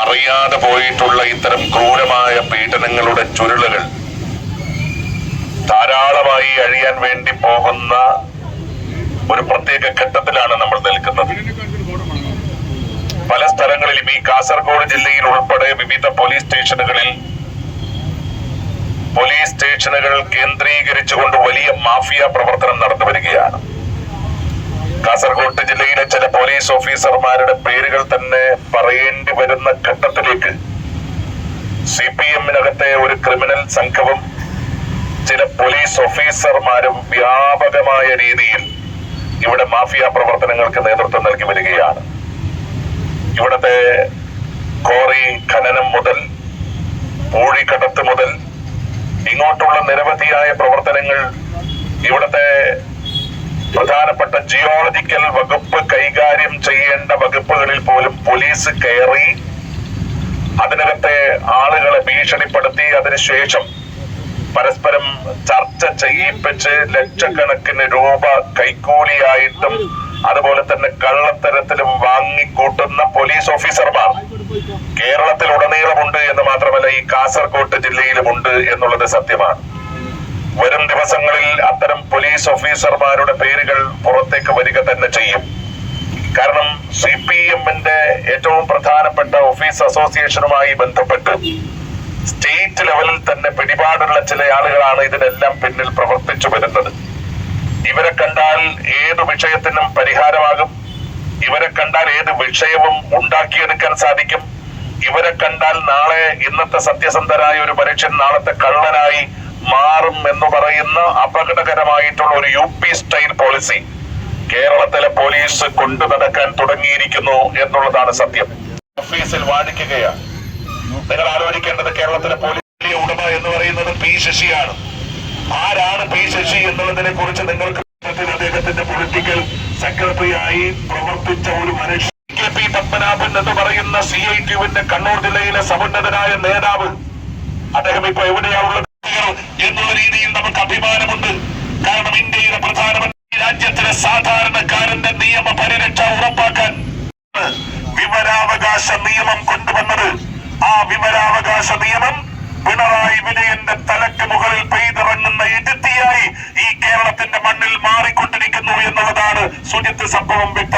അറിയാതെ പോയിട്ടുള്ള ഇത്തരം ക്രൂരമായ പീഡനങ്ങളുടെ ചുരുളുകൾ ധാരാളമായി അഴിയാൻ വേണ്ടി പോകുന്ന ഒരു പ്രത്യേക ഘട്ടത്തിലാണ് നമ്മൾ നിൽക്കുന്നത്. പല സ്ഥലങ്ങളിലും ഈ കാസർഗോഡ് ജില്ലയിൽ ഉൾപ്പെടെ വിവിധ പോലീസ് സ്റ്റേഷനുകളിൽ പോലീസ് സ്റ്റേഷനുകൾ കേന്ദ്രീകരിച്ചുകൊണ്ട് വലിയ മാഫിയ പ്രവർത്തനം നടന്നു വരികയാണ്. കാസർഗോഡ് ജില്ലയിലെ ചില പോലീസ് ഓഫീസർമാരുടെ പേരുകൾ തന്നെ പറയേണ്ടി വരുന്ന ഘട്ടത്തിലേക്ക് സി പി എമ്മിനകത്തെ ഒരു ക്രിമിനൽ സംഘവും ചില പോലീസ് ഓഫീസർമാരും വ്യാപകമായ രീതിയിൽ ഇവിടെ മാഫിയ പ്രവർത്തനങ്ങൾക്ക് നേതൃത്വം നൽകി വരികയാണ്. ഇവിടത്തെ കോറി ഖനനം മുതൽ പൂഴിക്കടത്ത് മുതൽ ഇങ്ങോട്ടുള്ള നിരവധിയായ പ്രവർത്തനങ്ങൾ ഇവിടത്തെ പ്രധാനപ്പെട്ട ജിയോളജിക്കൽ വകുപ്പ് കൈകാര്യം ചെയ്യേണ്ട വകുപ്പുകളിൽ പോലും പോലീസ് കയറി അതിനകത്തെ ആളുകളെ ഭീഷണിപ്പെടുത്തി അതിനുശേഷം പരസ്പരം ചർച്ച ചെയ്യിപ്പിച്ച് ലക്ഷക്കണക്കിന് രൂപ കൈക്കൂലിയായിട്ടും അതുപോലെ തന്നെ കള്ളത്തരത്തിലും വാങ്ങിക്കൂട്ടുന്ന പോലീസ് ഓഫീസർമാർ കേരളത്തിൽ ഉടനീളമുണ്ട് എന്ന് മാത്രമല്ല ഈ കാസർകോട്ട് ജില്ലയിലുമുണ്ട് എന്നുള്ളത് സത്യമാണ്. ദിവസങ്ങളിൽ അത്തരം പോലീസ് ഓഫീസർമാരുടെ പേരുകൾ പുറത്തേക്ക് വരിക തന്നെ ചെയ്യും. കാരണം സി പി എമ്മിന്റെ ഏറ്റവും പ്രധാനപ്പെട്ട ഓഫീസ് അസോസിയേഷനുമായി ബന്ധപ്പെട്ട് സ്റ്റേറ്റ് ലെവലിൽ തന്നെ പിടിപാടുള്ള ചില ആളുകളാണ് ഇതിനെല്ലാം പിന്നിൽ പ്രവർത്തിച്ചു വരുന്നത്. ഇവരെ കണ്ടാൽ ഏത് വിഷയത്തിനും പരിഹാരമാകും. ഇവരെ കണ്ടാൽ ഏത് വിഷയവും ഉണ്ടാക്കിയെടുക്കാൻ സാധിക്കും. ഇവരെ കണ്ടാൽ നാളെ ഇന്നത്തെ സത്യസന്ധരായ ഒരു മനുഷ്യൻ നാളത്തെ കള്ളനായി മാറും എന്ന് പറയുന്ന അപകടകരമായിട്ടുള്ള ഒരു യു പി സ്റ്റൈൽ പോളിസി കേരളത്തിലെ പോലീസ് കൊണ്ടു നടക്കാൻ തുടങ്ങിയിരിക്കുന്നു എന്നുള്ളതാണ് സത്യം. ഓഫീസിൽ വാടിക്കുകയാണ് നിങ്ങൾ ആലോചിക്കേണ്ടത് കേരളത്തിലെ പോലീസ് ഉടമ എന്ന് പറയുന്നത് പി ശശിയാണ്. ആരാണ് പി ശശി എന്നുള്ളതിനെ കുറിച്ച് നിങ്ങൾക്ക് അദ്ദേഹത്തിന്റെ പൊളിറ്റിക്കൽ സെക്രട്ടറിയായി പ്രവർത്തിച്ച ഒരു മനുഷ്യൻ കെ പി പത്മനാഭൻ എന്ന് പറയുന്ന സി ഐ ടിയുവിന്റെ കണ്ണൂർ ജില്ലയിലെ സമുന്നതനായ നേതാവ്. അദ്ദേഹം ഇപ്പൊ എവിടെയാണുള്ളത് എന്നുള്ള രീതിയിൽ നമുക്ക് അഭിമാനമുണ്ട്. കാരണം ഇന്ത്യയിലെ പ്രധാനമന്ത്രി രാജ്യത്തിലെ സാധാരണക്കാരന്റെ നിയമ പരിരക്ഷ ഉറപ്പാക്കാൻ വിവരാവകാശ നിയമം കൊണ്ടുവന്നത്. ആ വിവരാവകാശ നിയമം പിണറായി വിജയന്റെ തലക്ക് മുകളിൽ പെയ്തിറങ്ങുന്ന ഇടുത്തിയായി ഈ കേരളത്തിന്റെ മണ്ണിൽ മാറിക്കൊണ്ടിരിക്കുന്നു എന്നുള്ളതാണ് സുജിത്ത് സംഭവം വ്യക്തമാക്കുന്നത്.